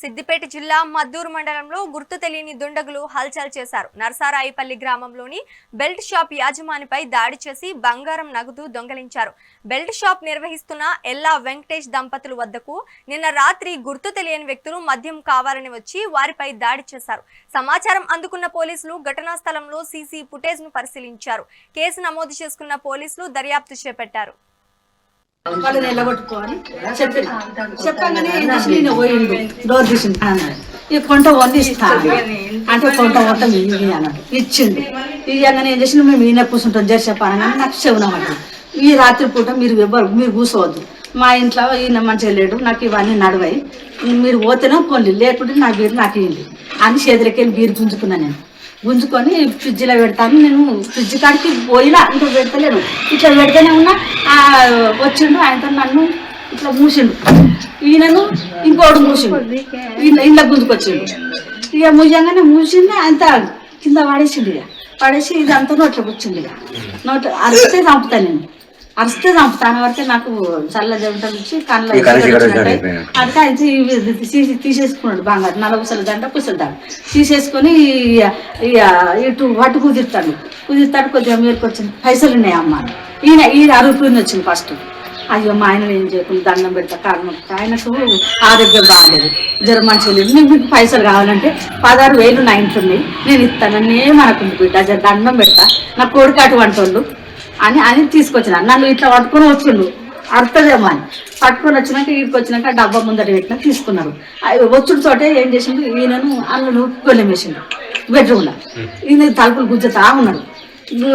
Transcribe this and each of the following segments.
సిద్దిపేట జిల్లా మద్దూరు మండలంలో గుర్తు తెలియని దుండగులు హల్చల్ చేశారు. నరసారాయిపల్లి గ్రామంలోని బెల్ట్ షాప్ యాజమానిపై దాడి చేసి బంగారం నగదు దొంగలించారు. బెల్ట్ షాప్ నిర్వహిస్తున్న ఎల్లా వెంకటేష్ దంపతుల వద్దకు నిన్న రాత్రి గుర్తు తెలియని వ్యక్తులు మద్యం కావాలని వచ్చి వారిపై దాడి చేశారు. సమాచారం అందుకున్న పోలీసులు ఘటనా స్థలంలో సీసీ ఫుటేజ్ను పరిశీలించారు. కేసు నమోదు చేసుకున్న పోలీసులు దర్యాప్తు చేపట్టారు. వాళ్ళు నిలబట్టుకోవాలి. చెప్పిన చెప్పగానే నేను పోయిండు. డోర్ అన్నాడు ఈ కొంట ఇస్తా అంటే కొంట మొత్తం ఇవి అన్నాడు. ఇచ్చిండు. ఇవ్వగానే ఏం చేసి మేము ఈయన కూర్చుంటాం. జర్సేపు అనగానే నాకు చెవునమాట ఈ రాత్రి పూట మీరు ఎవ్వరు మీరు కూర్చోవద్దు. మా ఇంట్లో ఈయన మంచిగా లేడు. నాకు ఇవన్నీ నడవాయి. మీరు పోతేనే పోండి. లేకుంటే నా బీరు నాకు ఇవ్వండి అని చేతులకెళ్ళి బీరు గుంజుకున్నా నేను. గుంజుకొని ఫ్రిడ్జ్లో పెడతాను. నేను ఫ్రిడ్జ్ కాడికి పోయినా ఇంకా పెడతలేను. ఇట్లా పెడితేనే ఉన్నా వచ్చిండు ఆయనతో నన్ను ఇట్లా మూసిండు. ఈయనను ఇంకోడు మూసిండు. ఈయన ఇంట్లో గుంజుకొచ్చిండు. ఇక మూసంగానే మూసింది అంత కింద పడేసిండు ఇక. పడేసి ఇదంతా నోట్లో కూర్చుంది ఇక. నోట్లో అరిస్తే చంపుతాను నేను. అరిస్తే చంపుతాను వరకే నాకు చల్ల జంటలు ఇచ్చి కళ్ళ తీసి తీసేసుకున్నాడు బంగారు నలభై పుసల దండ పుసల దండ తీసేసుకొని ఇటు వటు కుదిరుతాడు. కుదిరుతాడు కొద్దిగా మీరుకి వచ్చింది. పైసలు ఉన్నాయి అమ్మ ఈయన ఈయన అరుగుతుంది వచ్చింది ఫస్ట్ అయ్యో మా ఆయన ఏం చేయకుండా దండం పెడతా కారణం. ఆయనకు ఆరోగ్యం బాగాలేదు జ్వరం మంచిగా లేదు నీకు మీకు పైసలు కావాలంటే పదహారు వేలు నా ఇంట్లో ఉన్నాయి. నేను ఇస్తాను. ఏమనుకుంది బిడ్డ దండం పెడతా. నా కొడుకు అటువంటి వాళ్ళు. అని అని తీసుకొచ్చిన నన్ను ఇట్లా పట్టుకొని వచ్చిండు. అర్థదేమో అని. పట్టుకొని వచ్చినాక వీడికి వచ్చినాక డబ్బా ముందర పెట్టినా తీసుకున్నారు. అవి వచ్చుడు తోటే ఏం చేసిండు? ఈయనను అల్లును గొల్లెమేసిండు బెడ్రూమ్లో ఈయన తలుపులు గుజ్జతా ఉన్నాడు.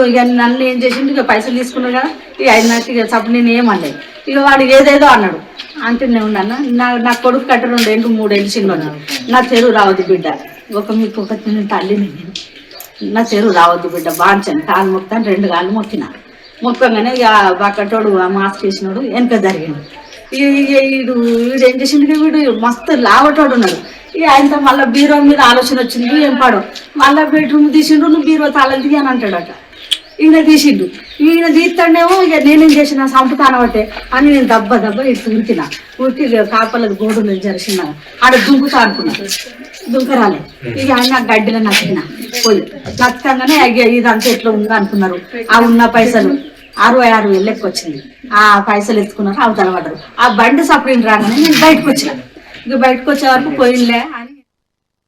ఇక నన్ను ఏం చేసిండు? ఇక పైసలు తీసుకున్నాడు కదా. ఇక ఆయన నాకు ఇక సప్పుడు నేను ఏమనలేదు ఇక వాడు ఏదేదో అన్నాడు. అంటే నేను ఉన్నాను నా నా కొడుకు కట్ట రెండేళ్ళు మూడేళ్ళు చిన్నోడు నా చెరువు రావద్దు బిడ్డ. ఒక మీకు ఒక చిన్న తల్లిని నేను. నా చెరువు రావద్దు బిడ్డ. బాంచాను కాలు మొక్తాను రెండు కాళ్ళు మొక్కిన. మొక్కగానే ఇక బక్కటోడు ఆ మాస్క్ వేసినాడు వెనక జరిగిండు వీడు వీడు ఏం చేసిండు వీడు? మస్తు లావటోడు ఉన్నాడు. ఇక ఆయనతో మళ్ళీ బీరో మీద ఆలోచన వచ్చింది ఏం పాడు? మళ్ళీ బెడ్రూమ్ తీసిండు నువ్వు బీరో తాళం తీయని అని అంటాడట. ఈయన తీసిండు. ఈయన తీస్తాడేమో ఇక నేనేం చేసిన సంపుతాను ఒకటే అని నేను దెబ్బ దెబ్బ ఇటు ఉరికిన. ఉరికి కాపలకు గోడు జరిసిన ఆడ దుంకుతా అనుకున్నా. దుంకరాలే. ఇక ఆయన గడ్డిలో నచ్చిన పోయి. నచ్చగానే ఇదంతా ఎట్లా ఉందా అనుకున్నారు. ఆ ఉన్న పైసలు. అరవై ఆరు వేలు లెక్క వచ్చింది ఆ పైసలు ఎత్తుకున్నారు అవతల పడ్డారు ఆ బండి సపరేట్ రాగానే నేను బయటకు వచ్చిన. ఇక బయటకు వచ్చే వరకు పోయినలే